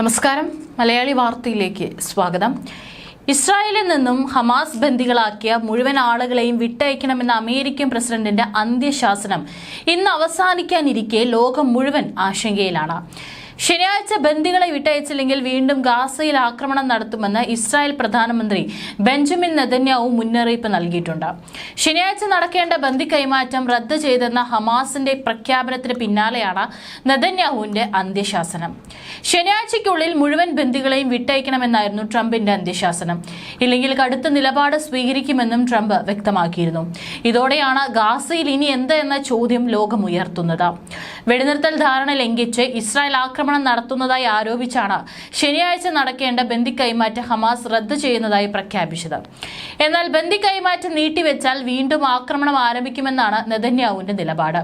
നമസ്കാരം. മലയാളി വാർത്തയിലേക്ക് സ്വാഗതം. ഇസ്രായേലിൽ നിന്നും ഹമാസ് ബന്ദികളാക്കിയ മുഴുവൻ ആളുകളെയും വിട്ടയക്കണമെന്ന അമേരിക്കൻ പ്രസിഡന്റിന്റെ അന്ത്യശാസനം ഇന്ന് അവസാനിക്കാനിരിക്കെ ലോകം മുഴുവൻ ആശങ്കയിലാണ്. ശനിയാഴ്ച ബന്ദികളെ വിട്ടയച്ചില്ലെങ്കിൽ വീണ്ടും ഗാസയിൽ ആക്രമണം നടത്തുമെന്ന് ഇസ്രായേൽ പ്രധാനമന്ത്രി ബെഞ്ചമിൻ നെതന്യാവു മുന്നറിയിപ്പ് നൽകിയിട്ടുണ്ട്. ശനിയാഴ്ച നടക്കേണ്ട ബന്ദി കൈമാറ്റം റദ്ദ് ചെയ്തെന്ന ഹമാസിന്റെ പ്രഖ്യാപനത്തിന് പിന്നാലെയാണ് നെതന്യാഹുവിന്റെ അന്ത്യശാസനം. ശനിയാഴ്ചയ്ക്കുള്ളിൽ മുഴുവൻ ബന്ദികളെയും വിട്ടയക്കണമെന്നായിരുന്നു ട്രംപിന്റെ അന്ത്യശാസനം. ഇല്ലെങ്കിൽ കടുത്ത നിലപാട് സ്വീകരിക്കുമെന്നും ട്രംപ് വ്യക്തമാക്കിയിരുന്നു. ഇതോടെയാണ് ഗാസയിൽ ഇനി എന്ത് എന്ന ചോദ്യം ലോകമുയർത്തുന്നത് വെടിനിർത്തൽ ധാരണ ലംഘിച്ച് ഇസ്രായേൽ ആക്രമണം നടത്തുന്നതായി ആരോപിച്ചാണ് ശനിയാഴ്ച നടക്കേണ്ട ബന്ദി കൈമാറ്റം ഹമാസ് റദ്ദ് ചെയ്യുന്നതായി പ്രഖ്യാപിച്ചത്. എന്നാൽ ബന്ദി കൈമാറ്റം നീട്ടിവെച്ചാൽ വീണ്ടും ആക്രമണം ആരംഭിക്കുമെന്നാണ് നെതന്യാവുവിന്റെ നിലപാട്.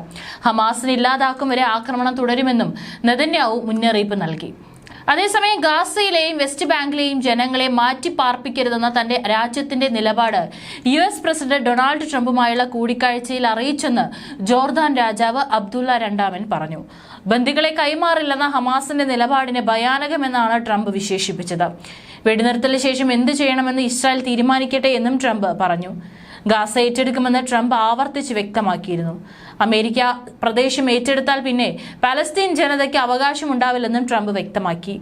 ഹമാസിനെ ഇല്ലാതാക്കും വരെ ആക്രമണം തുടരുമെന്നും നെതന്യാവു മുന്നറിയിപ്പ് നൽകി. അതേസമയം ഗാസയിലെയും വെസ്റ്റ് ബാങ്കിലെയും ജനങ്ങളെ മാറ്റി പാർപ്പിക്കരുതെന്ന തന്റെ രാജ്യത്തിന്റെ നിലപാട് യു എസ് പ്രസിഡന്റ് ഡൊണാൾഡ് ട്രംപുമായുള്ള കൂടിക്കാഴ്ചയിൽ അറിയിച്ചെന്ന് ജോർദാൻ രാജാവ് അബ്ദുള്ള രണ്ടാമൻ പറഞ്ഞു. ബന്ദികളെ കൈമാറില്ലെന്ന ഹമാസിന്റെ നിലപാടിന് ഭയാനകമെന്നാണ് ട്രംപ് വിശേഷിപ്പിച്ചത്. വെടിനിർത്തലിന് ശേഷം എന്ത് ചെയ്യണമെന്ന് ഇസ്രായേൽ തീരുമാനിക്കട്ടെ എന്നും ട്രംപ് പറഞ്ഞു. ഗാസ ഏറ്റെടുക്കുമെന്ന് ട്രംപ് ആവർത്തിച്ച് വ്യക്തമാക്കിയിരുന്നു. അമേരിക്ക പ്രദേശം ഏറ്റെടുത്താൽ പിന്നെ പലസ്തീൻ ജനതയ്ക്ക് അവകാശമുണ്ടാവില്ലെന്നും ട്രംപ് വ്യക്തമാക്കി.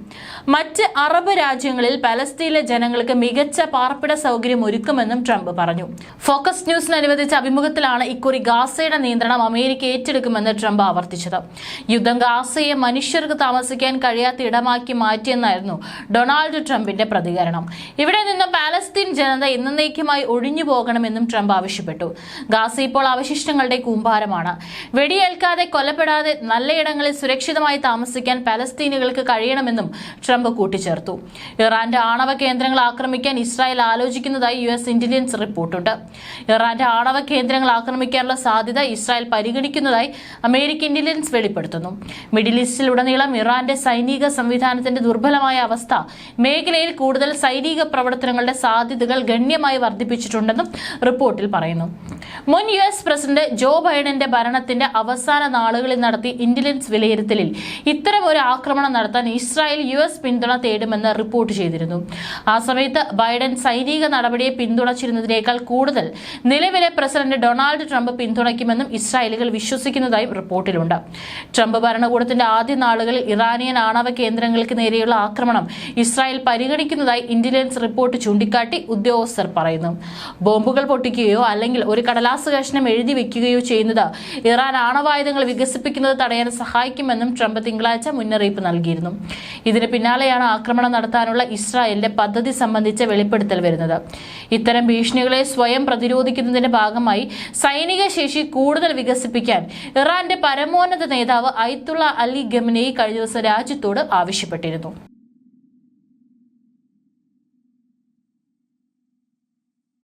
മറ്റ് അറബ് രാജ്യങ്ങളിൽ പലസ്തീനിലെ ജനങ്ങൾക്ക് മികച്ച പാർപ്പിട സൗകര്യം ഒരുക്കുമെന്നും ട്രംപ് പറഞ്ഞു. ഫോക്കസ് ന്യൂസിന് അനുവദിച്ച അഭിമുഖത്തിലാണ് ഇക്കുറി ഗാസയുടെ നിയന്ത്രണം അമേരിക്ക ഏറ്റെടുക്കുമെന്ന് ട്രംപ് ആവർത്തിച്ചത്. യുദ്ധം ഗാസയെ മനുഷ്യർക്ക് താമസിക്കാൻ കഴിയാത്ത ഇടമാക്കി മാറ്റിയെന്നായിരുന്നു ഡൊണാൾഡ് ട്രംപിന്റെ പ്രതികരണം. ഇവിടെ നിന്ന് പാലസ്തീൻ ജനത എന്നേക്കുമായി ഒഴിഞ്ഞു പോകണമെന്നും ട്രംപ് ആവശ്യപ്പെട്ടു. ഗാസ ഇപ്പോൾ അവശിഷ്ടങ്ങളുടെ കൂമ്പാരമാണ്. വെടിയേൽക്കാതെ കൊല്ലപ്പെടാതെ നല്ലയിടങ്ങളിൽ സുരക്ഷിതമായി താമസിക്കാൻ പലസ്തീനുകൾക്ക് കഴിയണമെന്നും ട്രംപ് കൂട്ടിച്ചേർത്തു. ഇറാന്റെ ആണവ കേന്ദ്രങ്ങൾ ആക്രമിക്കാൻ ഇസ്രായേൽ ആലോചിക്കുന്നതായി യു എസ് ഇന്റലിജൻസ് റിപ്പോർട്ടുണ്ട്. ഇറാന്റെ ആണവ കേന്ദ്രങ്ങൾ ആക്രമിക്കാനുള്ള സാധ്യത ഇസ്രായേൽ പരിഗണിക്കുന്നതായി അമേരിക്കൻ ഇന്റലിജൻസ് വെളിപ്പെടുത്തുന്നു. മിഡിൽ ഈസ്റ്റിലുടനീളം ഇറാന്റെ സൈനിക സംവിധാനത്തിന്റെ ദുർബലമായ അവസ്ഥ മേഖലയിൽ കൂടുതൽ സൈനിക പ്രവർത്തനങ്ങളുടെ സാധ്യതകൾ ഗണ്യമായി വർദ്ധിപ്പിച്ചിട്ടുണ്ടെന്നും റിപ്പോർട്ടിൽ പറയുന്നു. മുൻ യു എസ് പ്രസിഡന്റ് ജോ ബൈഡന്റെ ഭരണത്തിന്റെ അവസാന നാളുകളിൽ നടത്തി ഇന്റലിജൻസ് വിലയിരുത്തലിൽ ഇത്തരം ഒരു ആക്രമണം നടത്താൻ ഇസ്രായേൽ യു എസ് പിന്തുണ തേടുമെന്ന് റിപ്പോർട്ട് ചെയ്തിരുന്നു. ആ സമയത്ത് ബൈഡൻ സൈനിക നടപടിയെ പിന്തുണച്ചിരുന്നതിനേക്കാൾ കൂടുതൽ നിലവിലെ പ്രസിഡന്റ് ഡൊണാൾഡ് ട്രംപ് പിന്തുണയ്ക്കുമെന്നും ഇസ്രായേലുകൾ വിശ്വസിക്കുന്നതായും റിപ്പോർട്ടിലുണ്ട്. ട്രംപ് ഭരണകൂടത്തിന്റെ ആദ്യ നാളുകളിൽ ഇറാനിയൻ ആണവ കേന്ദ്രങ്ങൾക്ക് നേരെയുള്ള ആക്രമണം ഇസ്രായേൽ പരിഗണിക്കുന്നതായി ഇന്റലിജൻസ് റിപ്പോർട്ട് ചൂണ്ടിക്കാട്ടി ഉദ്യോഗസ്ഥർ പറയുന്നു. ബോംബുകൾ പൊട്ടിക്കുകയോ അല്ലെങ്കിൽ ഒരു കടലാസ് കഷ്ണം എഴുതി വെക്കുകയോ ചെയ്യുന്നത് ഇറാൻ ആണവായുധങ്ങൾ വികസിപ്പിക്കുന്നത് തടയാൻ സഹായിക്കുമെന്നും ട്രംപ് തിങ്കളാഴ്ച മുന്നറിയിപ്പ് നൽകിയിരുന്നു. ഇതിന് പിന്നാലെയാണ് ആക്രമണം നടത്താനുള്ള ഇസ്രായേലിന്റെ പദ്ധതി സംബന്ധിച്ച വെളിപ്പെടുത്തൽ വരുന്നത്. ഇത്തരം ഭീഷണികളെ സ്വയം പ്രതിരോധിക്കുന്നതിന്റെ ഭാഗമായി സൈനിക ശേഷി കൂടുതൽ വികസിപ്പിക്കാൻ ഇറാന്റെ പരമോന്നത നേതാവ് ഐത്തുള്ള അലി ഗമനയി കഴിഞ്ഞ ദിവസം രാജ്യത്തോട് ആവശ്യപ്പെട്ടിരുന്നു.